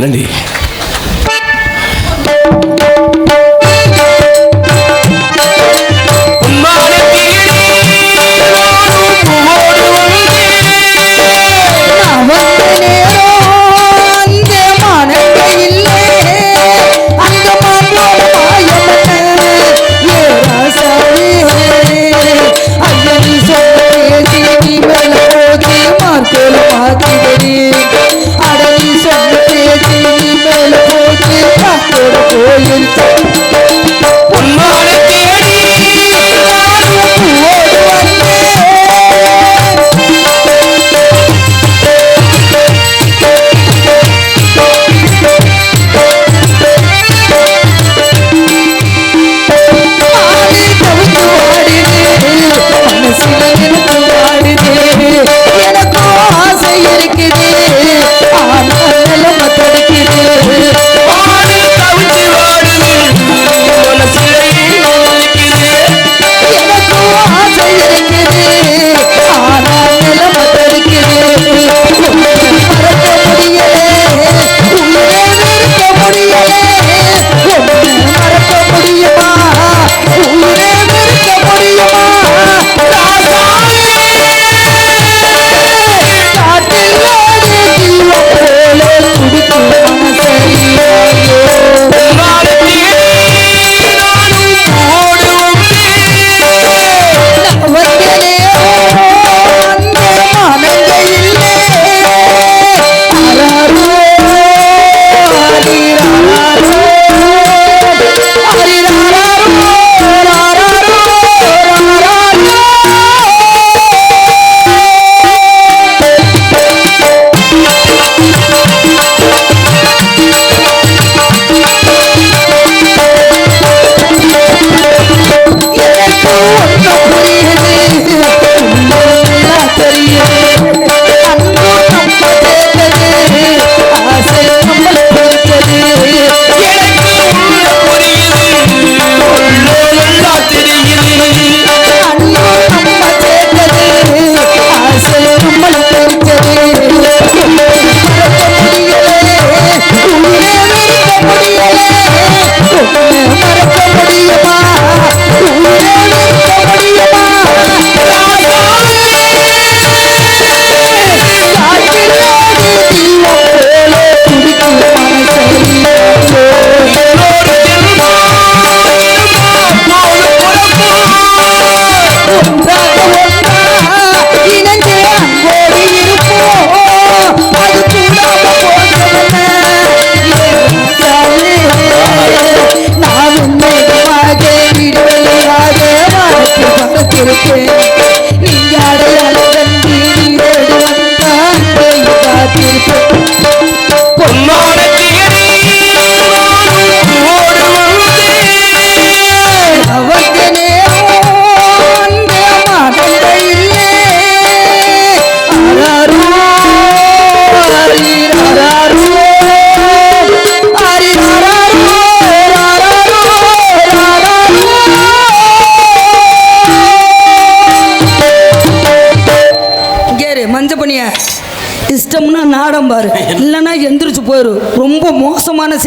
Nó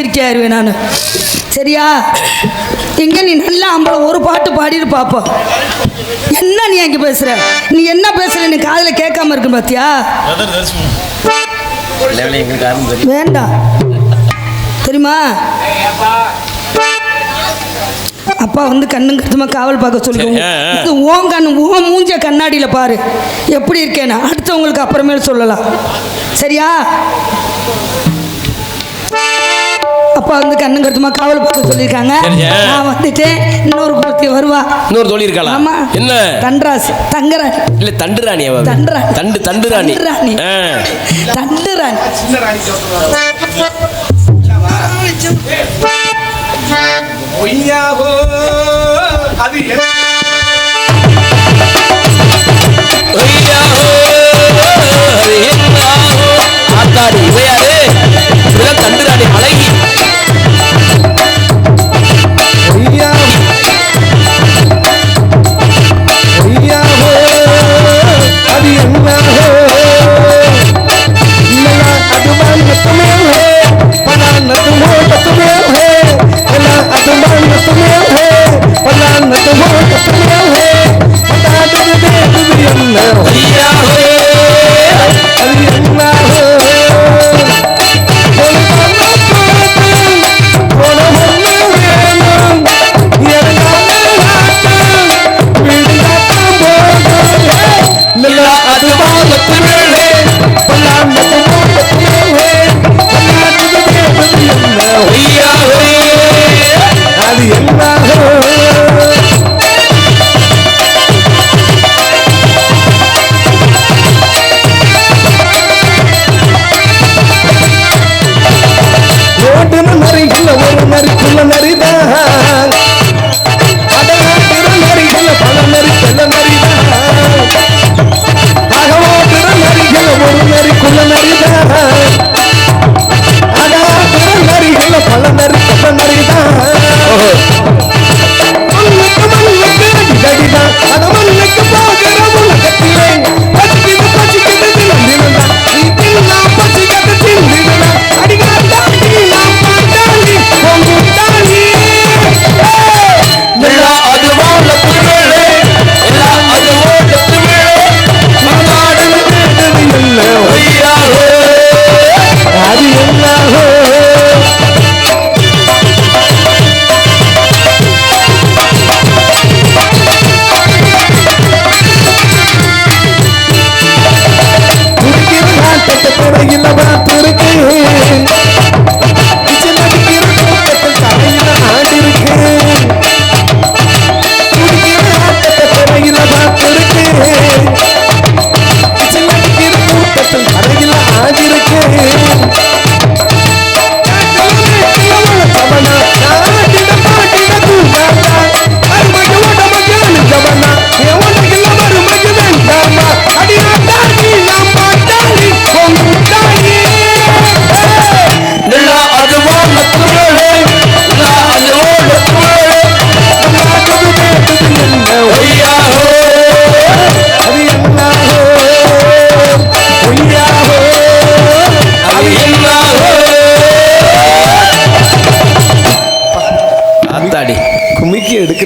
எச்சரிக்கையாக இருவேன் நான். சரியா? இங்கே நீ நல்லா ஆம்பளை ஒரு பாட்டு பாடிட்டு பார்ப்போம் என்ன நீ அங்கே பேசுகிற நீ என்ன பேசுகிற நீ காதில் கேட்காம இருக்கு பார்த்தியா வேண்டாம் தெரியுமா? அப்பா வந்து கண்ணுங்க சும்மா காவல் பார்க்க சொல்லுவோம் இது ஓம் கண்ணு ஓம் மூஞ்ச கண்ணாடியில் பாரு. எப்படி இருக்கேன்னு அடுத்தவங்களுக்கு அப்புறமேல் சொல்லலாம். சரியா? அப்பா வந்து கண்ணு கருத்துமா காவல் பார்க்க சொல்லியிருக்காங்க. நான் வந்துட்டு இன்னொரு குருத்தி வருவா. இன்னொரு தோழி இருக்கலாம் ஆமா. என்ன? தண்டராசு. தங்கராணி. இல்ல தண்டுராணி அவ. தண்டராணி தண்டு தண்டு ராணி தண்டுராணி. சின்ன ராணி பொய்யாகோ அது பொய்யாகோ தண்டுராணி இவையாரு இதெல்லாம் தண்டுராணி அழகி.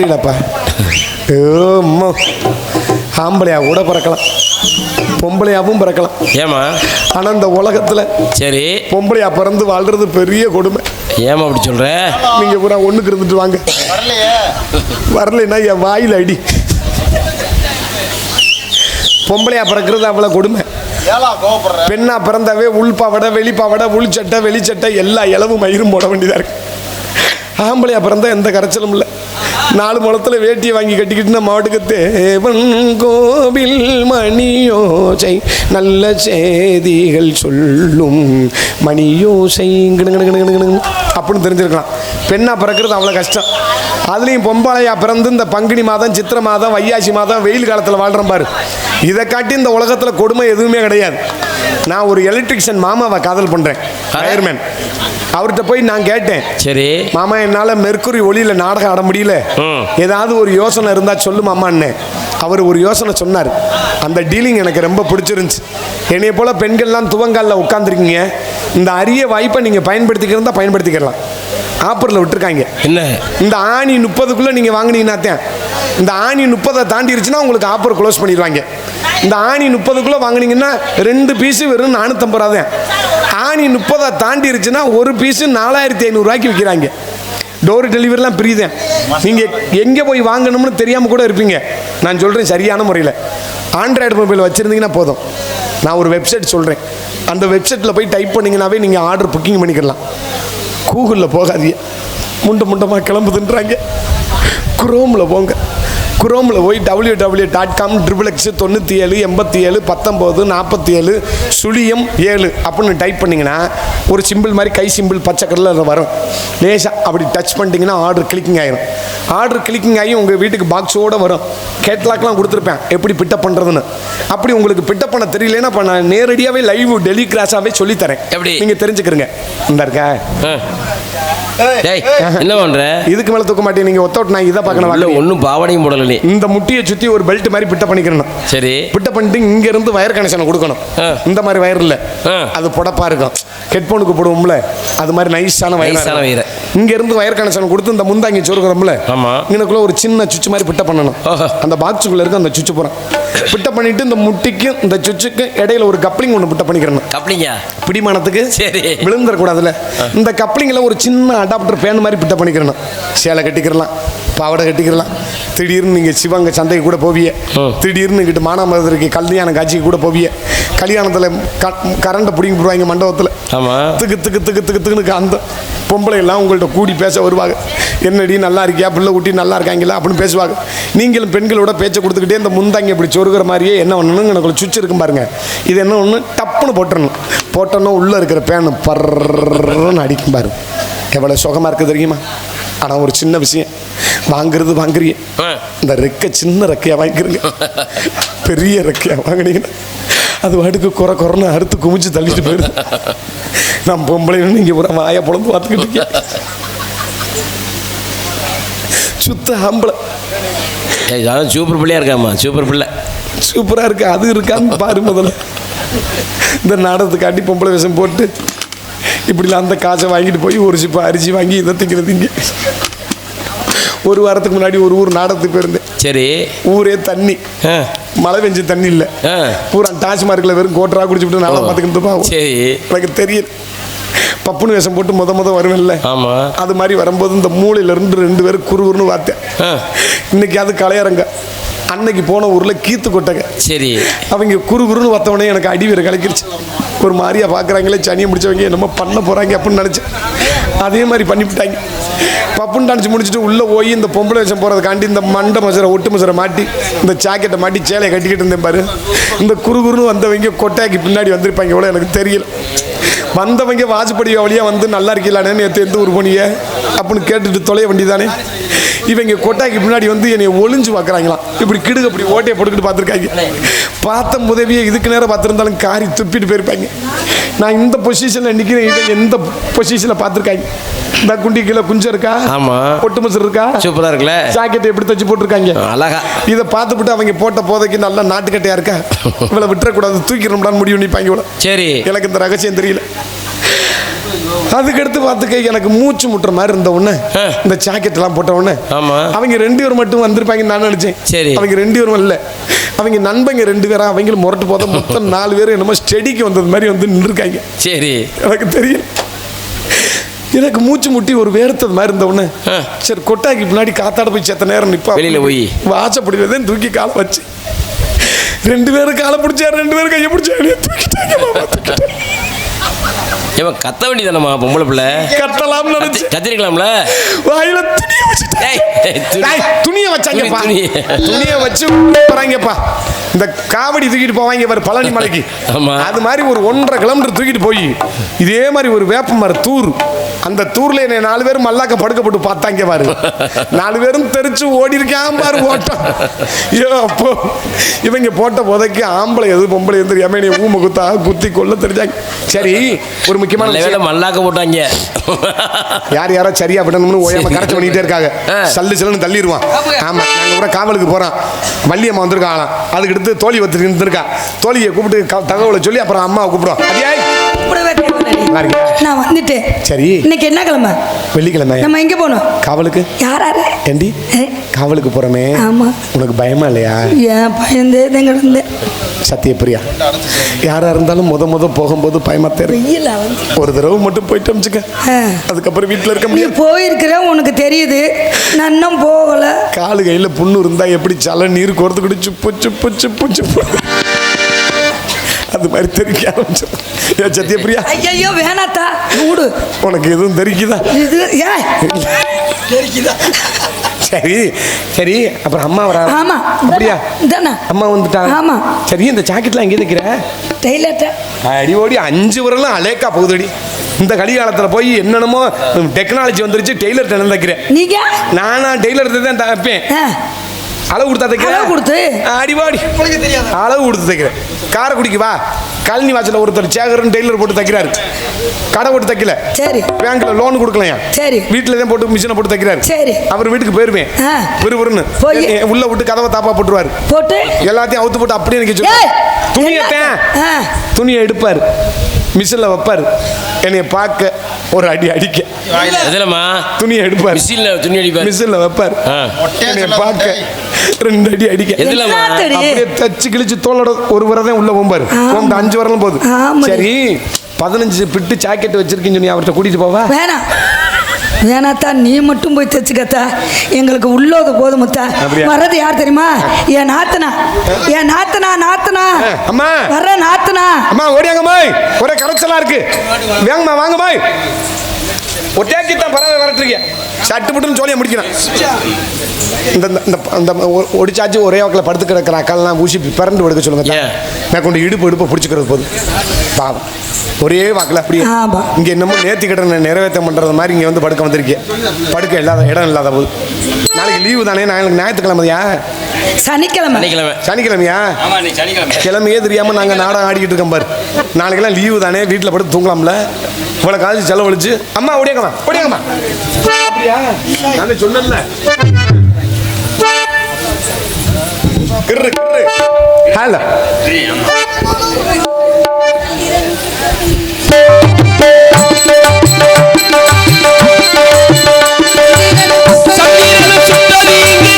குமிக்கி எடுக்கிறீங்களப்பா ஐயோ அம்மா ஆம்பளையா கூட பிறக்கலாம். பொம்பளையாவும் பிறக்கலாம். ஏமா ஆனா இந்த உலகத்துல சரி. பொம்பளையா பிறந்து வாழ்றது பெரிய கொடுமை. ஏமா அப்படி சொல்ற? நீங்க பூரா ஒண்ணுக்கு இருந்துட்டு வாங்க. வரலைன்னா என் வாயில் அடி. பொம்பளையா பிறக்கிறது அவ்வளவு கொடுமை. பெண்ணா பிறந்தாவே உள் பாவடை வெளி பாவடை உள் சட்டை வெளி சட்டை எல்லா இளவும் மயிரும் போட வேண்டியதா இருக்கு. ஆம்பளையா பிறந்தா எந்த கரைச்சலும் இல்லை. நாலு முளத்துல வேட்டியை வாங்கி கட்டிக்கிட்டு நம்ம மாட்டுக்கு தேவன் கோவில் மணியோசை நல்ல செய்திகள் சொல்லும் மணியோசை. அப்படின்னு தெரிஞ்சிருக்கலாம். பெண்ணா பிறக்கிறது அவ்வளோ கஷ்டம். அதுலேயும் பொம்பளையா பிறந்து இந்த பங்குனி மாதம் சித்திரை மாதம் வையாசி மாதம் வெயில் காலத்தில் வாழ்கிறோம் பாரு. இதை காட்டி இந்த உலகத்தில் கொடுமை எதுவுமே கிடையாது. நான் ஒரு எலக்ட்ரிஷியன் மாமாவை காதல் பண்ணுறேன் ஃபயர்மேன் அவர்கிட்ட போய் நான் கேட்டேன் சரி. மாமா என்னால் மெர்க்குரி ஒளியில் நாடகம் ஆட முடியல. ஏதாவது ஒரு யோசனை இருந்தால் சொல்லு மாமான்னு. அவர் ஒரு யோசனை சொன்னார். அந்த டீலிங் எனக்கு ரொம்ப பிடிச்சிருந்துச்சு. என்னைய போல் பெண்கள்லாம் துவங்காலில் உட்காந்துருக்கீங்க இந்த அரிய வாய்ப்பை நீங்கள் பயன்படுத்திக்கிறதா பயன்படுத்திக்கலாம் ஆப்பரில் விட்டுருக்காங்க. என்ன? இந்த ஆணி முப்பதுக்குள்ளே நீங்கள் வாங்கினீங்கன்னா தான் இந்த ஆணி முப்பதை தாண்டிருச்சுன்னா உங்களுக்கு ஆப்பர் க்ளோஸ் பண்ணிடுவாங்க. இந்த ஆணி முப்பதுக்குள்ளே வாங்குனீங்கன்னா ரெண்டு பீஸு வெறும் நானூற்றம்பது ரூபா தான். ஆணி முப்பதை தாண்டிருச்சுன்னா ஒரு பீஸு நாலாயிரத்தி ஐநூறுரூவாய்க்கு விற்கிறாங்க. டோர் டெலிவரிலாம் பிரியுதேன். நீங்கள் எங்கே போய் வாங்கணும்னு தெரியாமல் கூட இருப்பீங்க. நான் சொல்கிறேன் சரியான முறையில். ஆண்ட்ராய்டு மொபைல் வச்சுருந்தீங்கன்னா போதும். நான் ஒரு வெப்சைட் சொல்கிறேன் அந்த வெப்சைட்டில் போய் டைப் பண்ணிங்கனாவே நீங்கள் ஆர்டர் புக்கிங் பண்ணிக்கலாம். கூகுளில் போகாதீங்க. முண்டை முண்டமாக கிளம்புதுன்றாங்க. குரோமில் போங்க. குரோமில் போய் W W dot com triple X தொண்ணூற்றி ஏழு எண்பத்தி ஏழு பத்தொம்போது நாற்பத்தி ஏழு சுழியம் ஏழு அப்படின்னு டைப் பண்ணிங்கன்னா ஒரு சிம்பிள் மாதிரி கை சிம்பிள் பச்சை கலரில் வரும். லேசாக அப்படி டச் பண்ணிட்டீங்கன்னா ஆர்டர் கிளிக்கிங் ஆயிரும். ஆர்டர் கிளிக்கிங் ஆகி உங்கள் வீட்டுக்கு பாக்ஸோடு வரும். கேட்லாக்லாம் கொடுத்துருப்பேன். எப்படி பிட்டப் பண்ணுறதுன்னு அப்படி உங்களுக்கு பிட்டப் பண்ண தெரியலன்னா இப்போ நான் நேரடியாகவே லைவ் டெலி கிராஸாகவே சொல்லித்தரேன். எப்படி? நீங்கள் தெரிஞ்சுக்கிறங்க. இந்த இருக்கா? என்ன பண்ற? இதுக்கு மேலே தூக்க மாட்டேன். நீங்கள் ஒத்தோட்டு நான் இதை பார்க்கணும். ஒன்றும் பாவடையும் போடல. நீ இந்த முட்டியை சுற்றி ஒரு பெல்ட் மாதிரி பிட்ட பண்ணிக்கிறணும் சரி. பிட்ட பண்ணிட்டு இங்க இருந்து வயர் கனெக்ஷன் கொடுக்கணும். இந்த மாதிரி வயர் இல்ல. அது புடப்பா இருக்கும். ஹெட்போனுக்கு போடுவோம்ல அது மாதிரி நைஸான வயர் நைஸான wire. இங்க இருந்து வயர் கனெக்ஷன் கொடுத்து இந்த முந்தாங்கி சொருக்கிறோம்ல ஆமா. இங்கனக்குள்ள ஒரு சின்ன சுவிட்ச் மாதிரி பிட்ட பண்ணணும். அந்த பாக்ஸுக்குள்ள இருக்க அந்த சுவிட்ச் போறோம். பிட்ட பண்ணிட்டு இந்த முட்டிக்கும் இந்த சுவிட்சுக்கும் இடையில ஒரு கப்ளிங் ஒன்று பிட்ட பண்ணிக்கிறணும் கப்ளிங்க பிடிமானத்துக்கு சரி. விழுந்துடக்கூடாதுல்ல இந்த கப்ளிங்கில் ஒரு சின்ன அடாப்டர் பேன் மாதிரி பிட்ட பண்ணிக்கிறணும் சேலை கட்டிக்கிறலாம் பாவாடை கட்டிக்கிறலாம் திடீர்னு நீங்கள் சிவங்க சந்தைக்கு கூட போவிய. திடீர்னு இங்கிட்டு மானாமதுரைக்கு கல்யாண காட்சிக்கு கூட போவிய கல்யாணத்தில் கரண்டை பிடிங்கி போடுவாங்க மண்டபத்தில். திக்கு திக்கு திக்கு திக்கு திக்குன்னு அந்த பொம்பளை எல்லாம் உங்கள்ட்ட கூடி பேச வருவாங்க. என்னடி நல்லா இருக்கியா? பிள்ளை ஊட்டி நல்லா இருக்காங்களா? அப்படின்னு பேசுவாங்க. நீங்களும் பெண்களோட பேச்சை கொடுத்துக்கிட்டே இந்த முந்தாங்கி இப்படி சொருகிற மாதிரியே என்ன பண்ணணும் எனக்கு சுவிட்ச் இருக்கும் பாருங்க. இது என்ன ஒன்று டப்புன்னு போட்டுறணும். போட்டோன்னா உள்ளே இருக்கிற பேனு பர்றன்னு அடிக்கும் பாருங்க எவ்வளோ சுகமாக இருக்குது தெரியுமா? ஆனால் ஒரு சின்ன விஷயம். வாங்குறது வாங்குறீங்க. இந்த ரெக்கை சின்ன ரெக்கையாக வாங்கிக்கிறீங்க. பெரிய ரெக்கையாக வாங்கினீங்கன்னா அது வாட்டுக்கு குறை குறைன்னு அறுத்து குமிச்சு தள்ளிட்டு போயிடுது. நான் பொம்பளைன்னு நீங்கள் ஒரு வாயை பொழந்து பார்த்துக்கிட்டு இருக்கேன் சுத்த ஆம்பளை. ஏய், அதான் சூப்பர் பிள்ளையா இருக்காம்மா சூப்பர் பிள்ளை. சூப்பராக இருக்கு அது இருக்கான்னு பாரு முதல்ல. இந்த நாடகத்துக்காட்டி பொம்பளை விஷம் போட்டு இப்படிலாம் அந்த காசை வாங்கிட்டு போய் ஒரு சிப்ப அரிசி வாங்கி இதை திங்கிறது இங்கே ஒரு வாரத்துக்கு முன்னாடி ஒரு ஊர் நாடகத்துக்கு போயிருந்தேன். சரி. ஊரே தண்ணி. மழை பெஞ்சு தண்ணி இல்லை. பூரா டாஸ்மார்க்கில் வெறும் கோட்டரா குடிச்சுட்டு நாளை பார்த்துக்கிட்டு சரி. எனக்கு தெரியுது பப்புனு வேஷம் போட்டு முத முத வருவேன்ல. ஆமாம் அது மாதிரி வரும்போது இந்த மூளையில இருந்து ரெண்டு பேரும் குறுகுறுன்னு பார்த்தேன் இன்னைக்கு அது கலையரங்க அன்னைக்கு போன ஊர்ல கீத்து கொட்டங்க சரி. அவங்க குறுகுறுன்னு வத்தவொடனே எனக்கு அடி வேற கலக்கிருச்சு. ஒரு மாதிரியா பார்க்குறாங்களே சனியை முடிச்சவங்க என்னமோ பண்ண போகிறாங்க அப்படின்னு நினச்சேன். அதே மாதிரி பண்ணிவிட்டாங்க. பப்புன்னு நினச்சி முடிச்சுட்டு உள்ளே போய் இந்த பொம்பளை வேஷம் போகிறதுக்காண்டி இந்த மண்டை மசரை ஒட்டு மசரை மாட்டி இந்த ஜாக்கெட்டை மாட்டி சேலையை கட்டிக்கிட்டு இருந்தேன் பாரு. இந்த குறுகுறுன்னு வந்தவங்க கொட்டாக்கி பின்னாடி வந்திருப்பாங்க எவ்வளோ எனக்கு தெரியல. வந்தவங்க வாஜ்படி வழியாக வந்து நல்லா இருக்கலானே நேற்று எந்த ஊர் போனீங்க? அப்படின்னு கேட்டுட்டு தொலைய வேண்டியதானே இவங்க கொட்டாய்க்கு பின்னாடி வந்து என்னை ஒளிஞ்சு பார்க்குறாங்களாம் இப்படி கிடுகு அப்படி ஓட்டையை போட்டுக்கிட்டு பார்த்துருக்காங்க பார்த்த உதவியை இதுக்கு நேரம் பார்த்துருந்தாலும் காரி துப்பிட்டு போயிருப்பாங்க. நான் இந்த பொசிஷனில் நிற்கிறேன் இவங்க எந்த பொசிஷனில் பார்த்துருக்காங்க? இந்த குண்டி கீழே குஞ்சம் இருக்கா? ஆமா. ஒட்டு மசர் இருக்கா? சூப்பரா இருக்குல்ல? ஜாக்கெட் எப்படி தச்சு போட்டிருக்காங்க? அழகா. இதை பார்த்துவிட்டு அவங்க போட்ட போதைக்கு நல்லா நாட்டுக்கட்டையா இருக்கா? இவளை விட்டுறக்கூடாது தூக்கிடணும்டான்னு முடிவு நிற்பாங்க இவ்வளோ சரி. எனக்கு இந்த ரகசியம் தெரியல. அதுக்கடுத்து பார்த்துக்க எனக்கு மூச்சு முட்டுற மாதிரி இருந்த உடனே. இந்த ஜாக்கெட் எல்லாம் போட்ட உடனே. அவங்க ரெண்டு பேர் மட்டும் வந்திருப்பாங்கன்னு நான் நினைச்சேன். சரி. அவங்க ரெண்டு பேரும் இல்ல. அவங்க நண்பங்க ரெண்டு பேரா அவங்களும் முரட்டு போத மொத்தம் நாலு பேர் என்னமோ ஸ்டெடிக்கு வந்தது மாதிரி வந்து நின்றுருக்காங்க. சரி. எனக்கு தெரியல. எனக்கு மூச்சு முட்டி ஒரு வேர்த்தது மாதிரி இருந்த உடனே. சரி கொட்டாக்கி பின்னாடி காத்தாட போய் செத்த நேரம் நிப்பா வெளியில போய். வாசப்படியில்தான் தூக்கி காலை வச்சு ரெண்டு பேரும் காலை பிடிச்சா ரெண்டு பேரும் கையை பிடிச்சா என்னைய தூக்கிட்டாங்க மாமா, தூக்கிட்டாங்க. இவன் கத்த வேண்டியதானம்மா பொம்பளை பிள்ளை? கத்தலாம்னு கத்தி நினைச்சு கத்திரிக்கலாம்ல? வாயில துணியை வச்சாங்கப்பா. துணி, துணி. துணியை வச்சு போறாங்கப்பா. இந்த காவடி தூக்கிட்டு போவாங்க பாரு பழனி மலைக்கு. அது மாதிரி ஒரு ஒன்றரை கிலோமீட்டர் தூக்கிட்டு போய் இதே மாதிரி ஒரு வேப்ப மர தூர். அந்த தூர்ல என்னை நாலு பேரும் மல்லாக்க படுக்கப்பட்டு பார்த்தாங்க பாரு. நாலு பேரும் தெரிச்சு ஓடி இருக்கான் பாரு ஓட்டம். ஐயோ அப்போ இவங்க போட்ட போதைக்கு ஆம்பளை எது பொம்பளை எது என்னை ஊமை குத்தா குத்தி கொல்ல தெரிஞ்சாங்க. சரி ஒரு முக்கியமான விஷயம். மல்லாக்க போட்டாங்க. யார் யாரோ சரியா விடணும்னு ஓயாம. கரைச்சு பண்ணிட்டே இருக்காங்க. சல்லு சல்லுன்னு தள்ளிடுவான். ஆமா நாங்க கூட காவலுக்கு போறோம். வள்ளியம்மா வந்திருக்காங்களாம் அதுக்கு எடுத்து தோழி இருந்திருக்கா தோழியை கூப்பிட்டு தகவலை சொல்லி அப்புறம் அம்மாவை கூப்பிடுவோம். நான் வந்துட்டேன் சரி. இன்னைக்கு என்ன கிழமை? வெள்ளிக்கிழமை. நம்ம எங்க போனோம்? காவலுக்கு? யாராரு? ஏண்டி? காவலுக்கு போறோமே. ஆமா. உனக்கு பயமா இல்லையா? ஏன் பயந்தே கிடந்தேன் சத்தியப்பிரியா. யாரா இருந்தாலும் முத முத போகும்போது பயமா வந்து. ஒரு தடவை மட்டும் போயிட்டு அமிச்சுக்க. அதுக்கப்புறம் வீட்டுல இருக்க நீ முடியாது போயிருக்கிற உனக்கு தெரியுது. நான் இன்னும் போகல. காலு கையில புண்ணு இருந்தா எப்படி சல நீர் கொடுத்து குடி சுப்பு சுப்பு சுப்பு சுப்பு அது மாதிரி தெரிக்க ஆரம்பிச்சு ஏன் சத்தியப்பிரியா ஐயோ வேணாத்தா. மூடு உனக்கு எதுவும் தெரிக்குதா? இது ஏ. சரி சரி அப்புறம் அம்மா வரா? ஆமா அப்படியா? தானே அம்மா வந்துட்டாங்க ஆமா. சரி இந்த ஜாக்கெட்லாம் எங்கே தைக்கிற டெய்லர்ட்ட. அடி ஓடி அஞ்சு வரலாம் அலேக்கா போகுதடி. இந்த கலிகாலத்தில் போய் என்னென்னமோ டெக்னாலஜி வந்துருச்சு டெய்லர் என்ன தைக்கிறேன் நீங்க? நானா டெய்லர் தான் தைப்பேன் அளவு கொடுத்தா தைக்கிறேன். அளவு கொடுத்து? அடிவாடி அளவு கொடுத்து தைக்கிறேன். காரைக்குடிக்கு வா. கழனி வாசல ஒருத்தர் சேகரன் டெய்லர் போட்டு தைக்கிறாரு. கடை போட்டு தைக்கல. சரி. பேங்க்ல லோன் கொடுக்கலையா? சரி. வீட்டில் தான் போட்டு மிஷினை போட்டு தைக்கிறாரு. சரி. அவர் வீட்டுக்கு போயிருவேன். விறுவிறுன்னு போய். உள்ள விட்டு கதவை தாப்பா போட்டுருவாரு. போட்டு? எல்லாத்தையும் அவுத்து போட்டு அப்படியே சொல்லு துணியத்தேன் ஆ, துணியை எடுப்பார். மிஷினில் வைப்பார். என்னைய பார்க்க ஒரு அடி அடிக்க. எதுலம்மா? துணியை எடுப்பார். மிஷின்ல துணி அடிப்பார். மிஷினில் வைப்பார். பார்க்க ரெண்டு அடி அடிக்க. எதுலம்மா? அப்படியே தச்சு கிழிச்சு தோலோட ஒரு வரை தான் உள்ள போம்பாரு. போகும்போது அஞ்சு வரலாம் போகுது. சரி பதினஞ்சு பிட்டு ஜாக்கெட் வச்சிருக்கீங்க சொன்னி அவர்கிட்ட கூட்டிட்டு போவா? வேணாம். வேணாத்தா நீ மட்டும் போய் தைச்சுக்கத்தா எங்களுக்கு உள்ளது போதுமத்தா? வர்றது யார் தெரியுமா? என் நாத்தனா. என் நாத்தனா நாத்தனா. அம்மா. வர்ற நாத்தனா. அம்மா ஓடியாங்க மாய் ஒரே கரைச்சலா இருக்கு. வேங்கம்மா வாங்க மாய் ஒட்டியாக்கி தான் பறவை வரட்டும் மிரட்டுறீங்க சட்டு புட்டுன்னு ஜோலியை முடிக்கிறேன் இந்த இந்த- இந்த இந்த ஒ- ஒடிச்சாச்சு ஒரே வாக்கில் படுத்து கிடக்கிற. அக்காலாம் ஊசி பிறண்டு படுக்க சொல்லுங்க? நான் கொண்டு இடுப்பு இடுப்பை பிடிச்சிக்கிறது போதும். பாவம். ஒரே வாக்கில் அப்படியே. இங்கே என்னமோ நேர்த்தி கடனை நிறைவேற்ற பண்ணுறது மாதிரி இங்கே வந்து படுக்க வந்திருக்கேன் படுக்க இல்லாத இடம் இல்லாத போது. நாளைக்கு லீவு தானே? நாளைக்கு ஞாயிற்றுக்கிழமையா? சனிக்கிழமை. சனிக்கிழமை. சனிக்கிழமையா? ஆமா நீ சனிக்கிழமை. கிழமையே தெரியாமல் நாங்கள் நாடகம் ஆடிக்கிட்டு இருக்கோம் பாரு. நாளைக்கெல்லாம் லீவு தானே? வீட்டில் படுத்து தூங்கலாம்ல. இவ்வளோ காசு செலவழிச்சு அம்மா ஓடியாங்கம்மா ஓடியாங்கம்மா. அப்படியா? நான் சொன்னேன்ல. கிர்ரு கிர்ரு. ஹலோ. சந்திரனை சுட்டதீங்க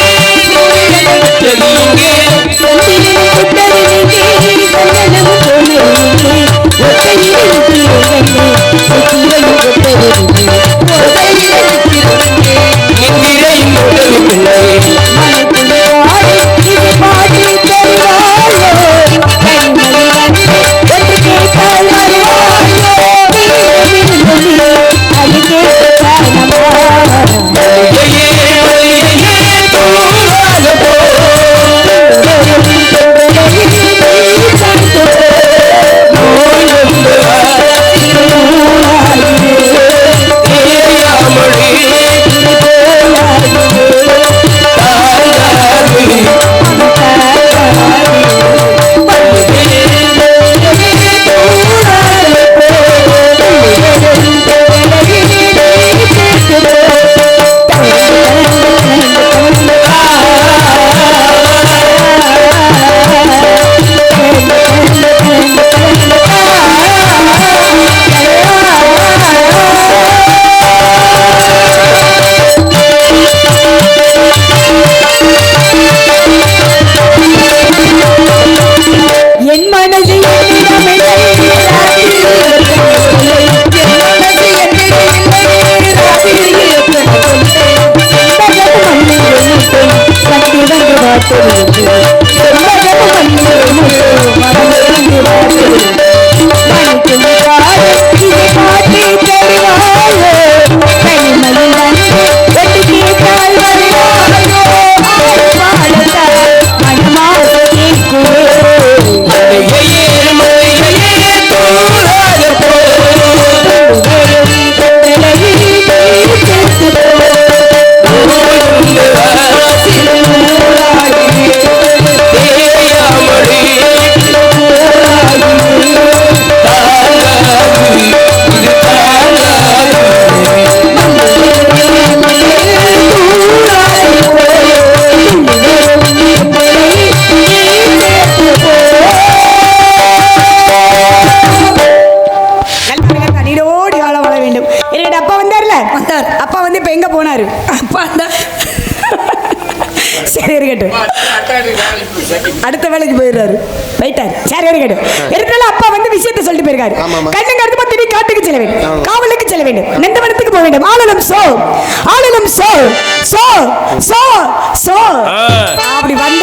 அப்படி வந்து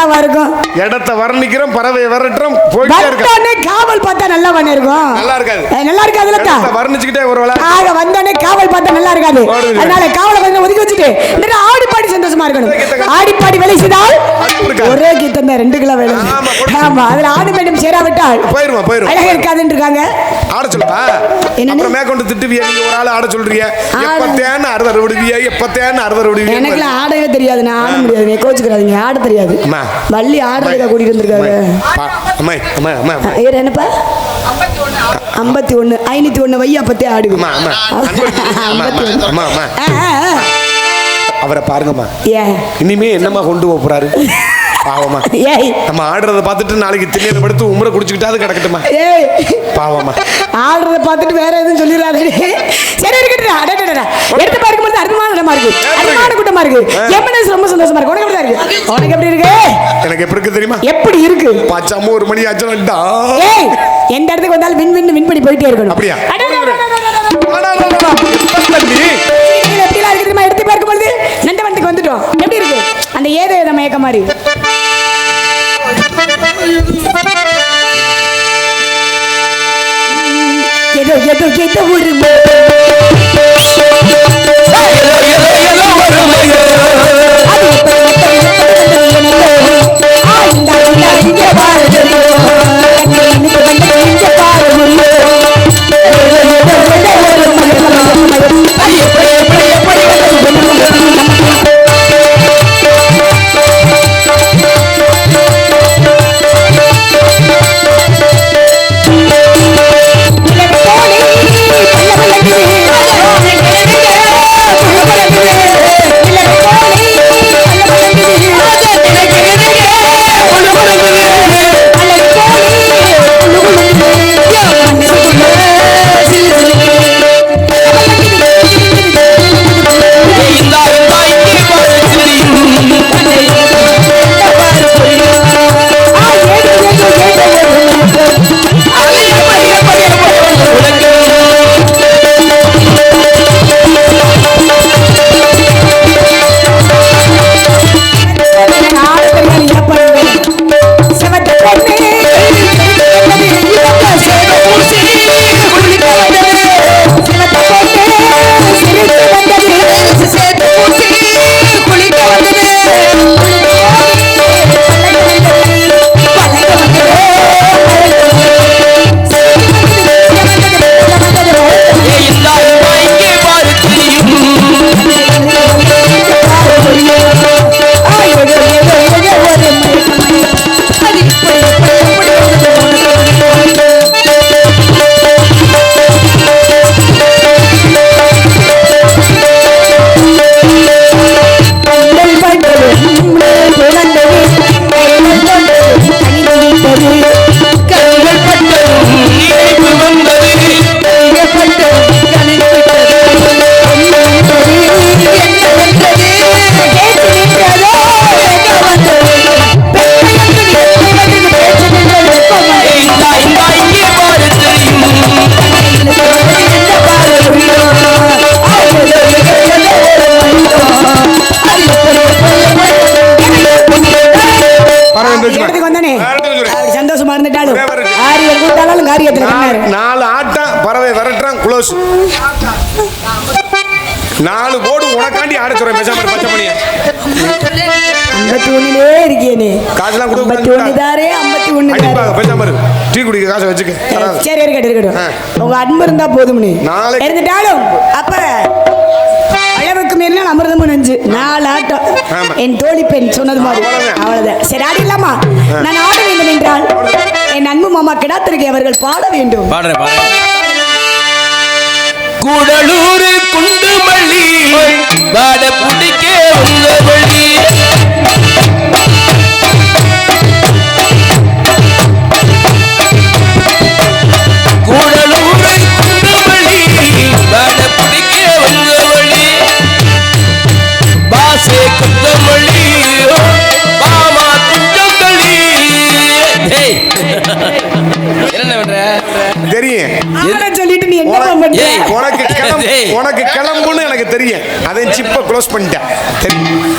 நல்லாவா இருக்கும் இடத்த வர்ணிக்கிறோம் பறவை வரட்டும் போயிட்டே இருக்க வந்தோடனே காவல் பார்த்தா நல்லாவா இருக்கும் நல்லா இருக்காது. நல்லா இருக்காதுல்ல இடத்த வர்ணிச்சுக்கிட்டே ஒரு வேளை. ஆக வந்தோடனே காவல் பார்த்தா நல்லா இருக்காது. அதனால காவலை கொஞ்சம் ஒதுக்கி வச்சுட்டு இந்த ஆடி பாடி சந்தோஷமா இருக்கணும். ஆடி பாடி வேலை செய்தால் இருக்காது. ஒரே கீதம் தான் ரெண்டு கிலோ வேலை ஆமா, அதுல ஆடு பெண்ணும் சேராவிட்டால் போயிருமா போயிரும் அழகா இருக்காதுன்னு இருக்காங்க ஆட சொல்லப்பா. என்னன்னு? அப்புறம் மேற்கொண்டு திட்டுவிய? நீங்க ஒரு ஆள் ஆட சொல்றீங்க ஆட- எப்பத்தேன்னு அறுதல் விடுவிய? எப்பத்தேன்னு அறுதல் விடுவிய? எனக்குலாம் ஆடவே தெரியாது நான் ஆட முடியாது. கோச்சுக்கிறாதீங்க ஆட தெரியாது. வள்ளி ஆடுறதுக்காக கூட்டிட்டு வந்திருக்காங்க ஏற என்னப்பா? ஐம்பத்தி ஒன்று ஐநூத்தி ஒன்று வையா பத்தே ஆடுவோம் அவரை பாருங்கம்மா. இனிமே என்னம்மா கொண்டு போறாரு? பாவமா. ஏய். நம்ம ஆடுறத பார்த்துட்டு நாளைக்கு திண்ணையில படுத்து உமரை குடிச்சுக்கிட்டாது கிடக்கட்டுமா? ஏய். பாவமா. ஆடுறத பார்த்துட்டு வேற எதுவும் சொல்லிடாதே சரி இருக்கட்டும் அடடடடா எடுத்து பார்க்கும்போது அருமையான இடமா இருக்கு. அருமையான கூட்டமா இருக்கு. எம்பனஸ் ரொம்ப சந்தோஷமா இருக்கு. உனக்கு எப்படி இருக்கு? உனக்கு எப்படி இருக்கு? எனக்கு எப்படி இருக்கு தெரியுமா? எப்படி இருக்கு? பச்சாம ஒரு மணி ஆச்சுடா ஏய் எந்த இடத்துக்கு வந்தாலும் வின் வின் வின் பண்ணி போயிட்டே இருக்கணும். அப்படியா? அடடடடா మరి ఏది ఏదమ్మా ఏక మరి ఎదో ఎదో ఎదో ఉరుము அது இந்த இந்த இங்கே பாருங்க உங்க அன்பு இருந்தா போதும்னு நாளைக்கு- இருந்துட்டாலும் அப்ப அளவுக்கு மீறினா அமிர்தமும் நெஞ்சு. நாலு ஆட்டம். என் தோழி பெண் சொன்னது மாதிரி. அவ்வளவுதான். சரி ஆடிடலாமா நான் ஆட வேண்டும் என்றால் என் அன்பு மாமா கிடாத்திருக்கை அவர்கள் பாட வேண்டும். கூடலூர் குண்டுமல்லி வாட பிடிக்க உங்க வழி. உனக்கு கிளம்பு. உனக்கு கிளம்புன்னு எனக்கு தெரியும். அதை சிப்ப க்ளோஸ் பண்ணிட்டேன். தெரியும்.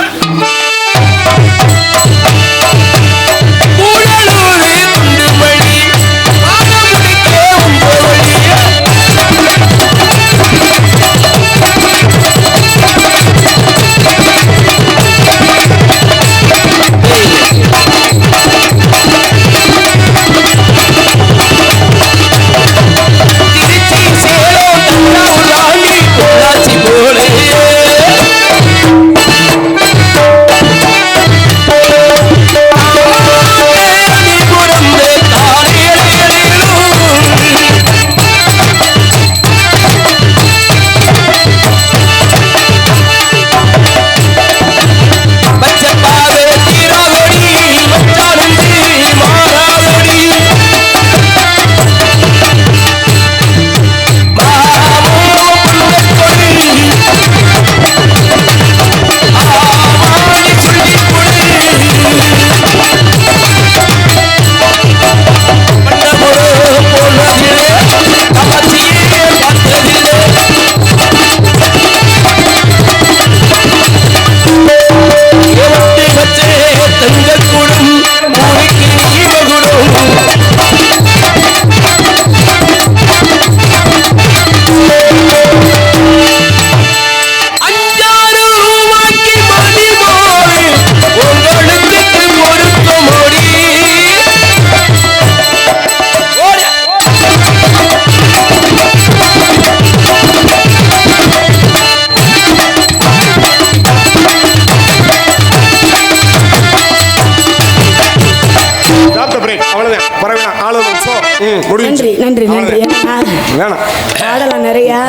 வேணாம். பாடலாம் நிறையா.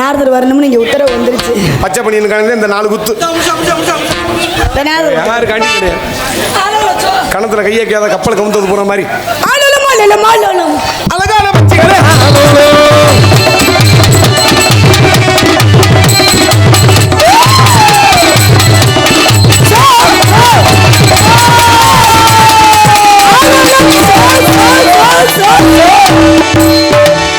நாரதர் வரணும்னு நீங்க உத்தரவு வந்துருச்சு. பச்சை பண்ணியன் கணக்கு இந்த நாலு குத்து. யாரு கணத்துல கையை கேத கப்பல் கவுந்தது போற மாதிரி. அழகான பச்சைகளே. Yeah!